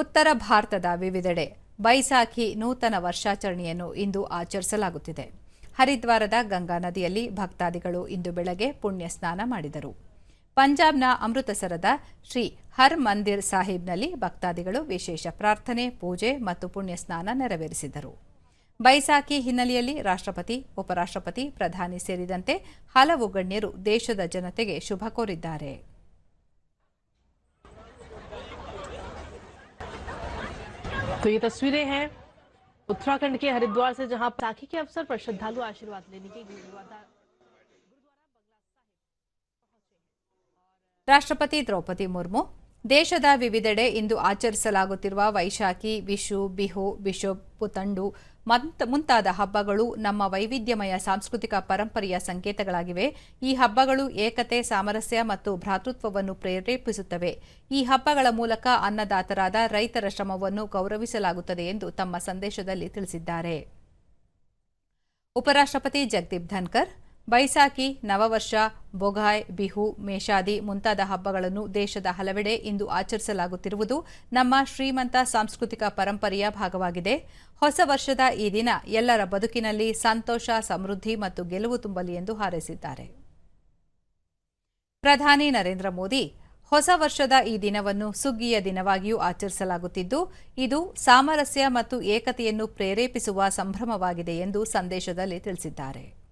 ಉತ್ತರ ಭಾರತದ ವಿವಿಧೆಡೆ ಬೈಸಾಖಿ ನೂತನ ವರ್ಷಾಚರಣೆಯನ್ನು ಇಂದು ಆಚರಿಸಲಾಗುತ್ತಿದೆ. ಹರಿದ್ವಾರದ ಗಂಗಾ ನದಿಯಲ್ಲಿ ಭಕ್ತಾದಿಗಳು ಇಂದು ಬೆಳಗ್ಗೆ ಪುಣ್ಯ ಸ್ನಾನ ಮಾಡಿದರು. ಪಂಜಾಬ್ನ ಅಮೃತಸರದ ಶ್ರೀ ಹರ್ ಮಂದಿರ್ ಸಾಹಿಬ್ನಲ್ಲಿ ಭಕ್ತಾದಿಗಳು ವಿಶೇಷ ಪ್ರಾರ್ಥನೆ, ಪೂಜೆ ಮತ್ತು ಪುಣ್ಯ ಸ್ನಾನ ನೆರವೇರಿಸಿದರು. ಬೈಸಾಖಿ ಹಿನ್ನೆಲೆಯಲ್ಲಿ ರಾಷ್ಟ್ರಪತಿ, ಉಪರಾಷ್ಟ್ರಪತಿ, ಪ್ರಧಾನಿ ಸೇರಿದಂತೆ ಹಲವು ಗಣ್ಯರು ದೇಶದ ಜನತೆಗೆ ಶುಭ ಕೋರಿದ್ದಾರೆ. तो ये तस्वीरें हैं उत्तराखंड के हरिद्वार से, जहाँ साखी के अवसर पर श्रद्धालु आशीर्वाद लेने के राष्ट्रपति द्रौपदी मुर्मू ದೇಶದ ವಿವಿಧೆಡೆ ಇಂದು ಆಚರಿಸಲಾಗುತ್ತಿರುವ ವೈಶಾಖಿ, ವಿಶು, ಬಿಹು ವಿಶು ಪುತಂಡು ಮಂತ್- ಮುಂತಾದ ಹಬ್ಬಗಳು ನಮ್ಮ ವೈವಿಧ್ಯಮಯ ಸಾಂಸ್ಕೃತಿಕ ಪರಂಪರೆಯ ಸಂಕೇತಗಳಾಗಿವೆ. ಈ ಹಬ್ಬಗಳು ಏಕತೆ, ಸಾಮರಸ್ಯ ಮತ್ತು ಭ್ರಾತೃತ್ವವನ್ನು ಪ್ರೇರೇಪಿಸುತ್ತವೆ. ಈ ಹಬ್ಬಗಳ ಮೂಲಕ ಅನ್ನದಾತರಾದ ರೈತರ ಶ್ರಮವನ್ನು ಗೌರವಿಸಲಾಗುತ್ತದೆ ಎಂದು ತಮ್ಮ ಸಂದೇಶದಲ್ಲಿ ತಿಳಿಸಿದ್ದಾರೆ. ಉಪರಾಷ್ಟ್ರಪತಿ ಜಗದೀಪ್ ಧನ್ಕರ್ ಬೈಸಾಖಿ ನವವರ್ಷ, ಬೊಗಾಯ್, ಬಿಹು, ಮೇಷಾದಿ ಮುಂತಾದ ಹಬ್ಬಗಳನ್ನು ದೇಶದ ಹಲವೆಡೆ ಇಂದು ಆಚರಿಸಲಾಗುತ್ತಿರುವುದು ನಮ್ಮ ಶ್ರೀಮಂತ ಸಾಂಸ್ಕೃತಿಕ ಪರಂಪರೆಯ ಭಾಗವಾಗಿದೆ. ಹೊಸ ವರ್ಷದ ಈ ದಿನ ಎಲ್ಲರ ಬದುಕಿನಲ್ಲಿ ಸಂತೋಷ, ಸಮೃದ್ಧಿ ಮತ್ತು ಗೆಲುವು ತುಂಬಲಿ ಎಂದು ಹಾರೈಸಿದ್ದಾರೆ. ಪ್ರಧಾನಿ ನರೇಂದ್ರ ಮೋದಿ, ಹೊಸ ವರ್ಷದ ಈ ದಿನವನ್ನು ಸುಗ್ಗಿಯ ದಿನವಾಗಿಯೂ ಆಚರಿಸಲಾಗುತ್ತಿದ್ದು, ಇದು ಸಾಮರಸ್ಯ ಮತ್ತು ಏಕತೆಯನ್ನು ಪ್ರೇರೇಪಿಸುವ ಸಂಭ್ರಮವಾಗಿದೆ ಎಂದು ಸಂದೇಶದಲ್ಲಿ ತಿಳಿಸಿದ್ದಾರೆ.